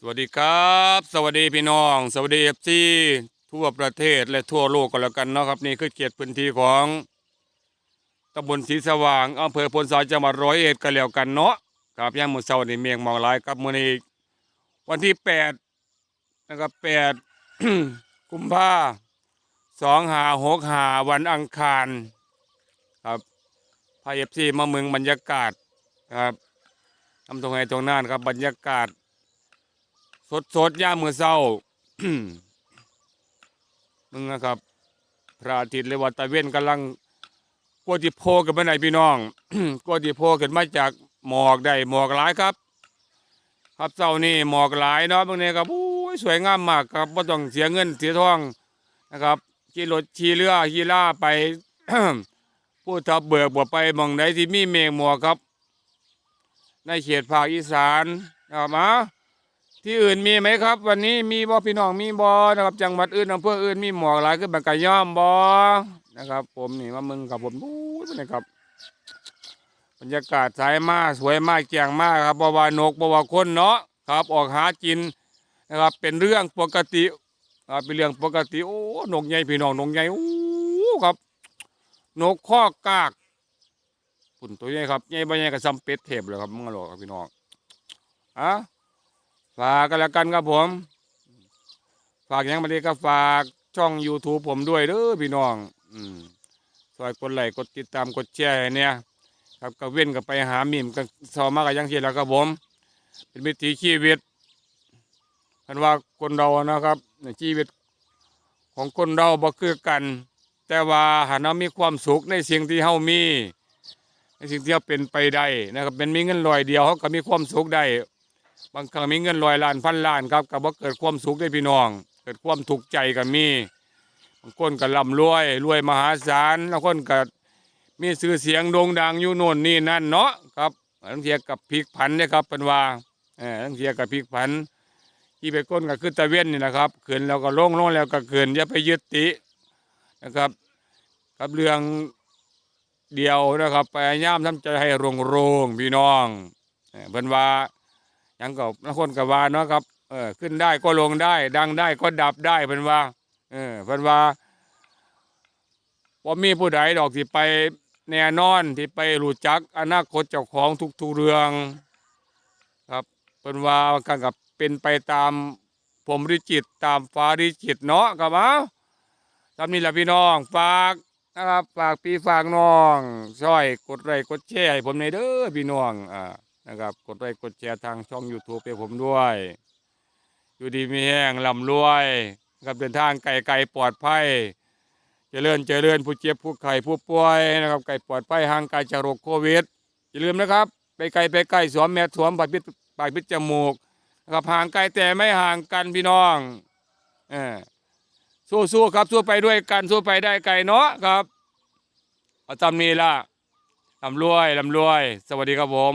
สวัสดีครับ สวัสดีพี่น้อง สวัสดีเอฟซีทั่วประเทศและทั่วโลกก็แล้วกันเนาะครับนี่คือเขตพื้นที่ของตำบลศรีสว่างอำเภอพลสายจังหวัดร้อยเอ็ดก็แล้วกันเนาะครับย่างมือเช้านี่เมียงมองหลายครับมือนี้วันที่แปดนะครับแปดกุมภาสองหาหกหาวันอังคารครับพายเอฟซีมาเมืองบรรยากาศครับทำตรงไหนตรงนั้นครับบรรยากาศ สดสดย่ามมือเศร้ามึงนะครับ พระอาทิตย์เลยว่าตะเว้นกำลังกวดที่โพกันมาไหนพี่น้องกวดที่โพกันมาจากหมอกได้หมอกหลายครับ ครับเศร้านี่หมอกหลายเนาะบางทีครับอู้ยสวยงามมากครับไม่ต้องเสียเงินเสียทองนะครับขี่รถขี่เรือขี่ล่าไปผู้ทับเบิกบ่ไปมองไหนที่มีเมฆหมอกครับ ในเขตภาคอีสานนะครับมา ที่อื่นมีไหมครับ วันนี้มีบ่พี่น้องมีบ่นะครับ จังหวัดอื่นอำเภออื่นมีหมอกหลายขึ้นบังกะย่อมบ่นะครับ ผมนี่มามึงกับผมบู๊นี่ครับบรรยากาศสายมาสวยมากแจ่งมากครับบว่านกบว่าคนเนาะครับ ออกหากินนะครับ เป็นเรื่องปกติครับเป็นเรื่องปกติโอ้นกใหญ่พี่น้องนกใหญ่โอ้ครับ นกข้อกากปุ่นตัวใหญ่ครับใหญ่บ่ใหญ่ก็ซ้ำเป็ดเทพเลยครับมึงหรอกครับพี่น้องอะ ฝากกันแล้วกันครับผม ฝากยังมาดีก็ฝากช่อง YouTube ผมด้วยเด้อพี่น้อง อืมซอยกดไลค์กดติดตามกดแชร์ให้เนี่ยครับก็เว้นก็ไปหามิมกันซอมากันยังเช่นแล้วครับผม เป็นวิถีชีวิตคันว่าคนเรานะครับในชีวิตของคนเราบ่คือกัน แต่ว่าหากเรามีความสุขในสิ่งที่เฮามีในสิ่งที่เราเป็นไปได้นะครับเป็นมีเงินลอยเดียวเขาก็มีความสุขได้ บางครั้งมีเงินร้อยล้านพันล้านครับก็บ่เกิดความสุขได้พี่น้อง เกิดความทุกข์ใจก็มีบางคนก็ร่ำรวยรวยมหาศาลบางคนก็มีชื่อเสียงโด่งดังอยู่โน่นนี่นั่นเนาะครับทั้งเทียกับพลิกผันเนี่ยครับเป็นว่าเออทั้งเทียกับพลิกผันที่ไปก้นก็คือตะเวนนี่นะครับขึ้นแล้วก็ลงลงแล้วก็ขึ้นอย่าไปยึดตินะครับกับเรื่องเดียวนะครับพยายามทำใจให้โรงพี่น้องเป็นว่า ยังก็นักคนก็ว่าเนาะครับเออขึ้นได้ก็ลงได้ ดังได้ก็ดับได้เพิ่นว่าเออเพิ่นว่าบ่มีผู้ใดดอกที่ไปแน่นอนที่ไปรู้จักอนาคตเจ้าของทุกๆเรือง ครับเพิ่นว่ากันกับเป็นไปตามผมริจิตตามฟ้าริจิตเนาะครับเอาตามนี้แหละพี่น้องฝากนะครับฝากพี่ฝากน้องช่วยกดไลค์กดแชร์ให้ผมในเด้อพี่น้องอ่า นะครับ กดไลค์กดแชร์ทางช่อง YouTube ให้ผมด้วย อยู่ดีมีแห้งลำรวยนะครับเดินทางไกลไกลปลอดภัยเจริญเจริญผู้เจ็บผู้ไข้ผู้ป่วยนะครับ ไกลปลอดภัยห่างไกลจากโรคโควิดอย่าลืมนะครับ ไปไกลไปใกล้สวมแมสสวมปากพิษปากพิษจมูกนะครับห่างไกลแต่ไม่ห่างกันพี่น้องเออสู้ๆครับสู้ไปด้วยกันสู้ไปได้ไกลเนาะครับเอาจำนี้ละลำรวยลำรวย สวัสดีครับผม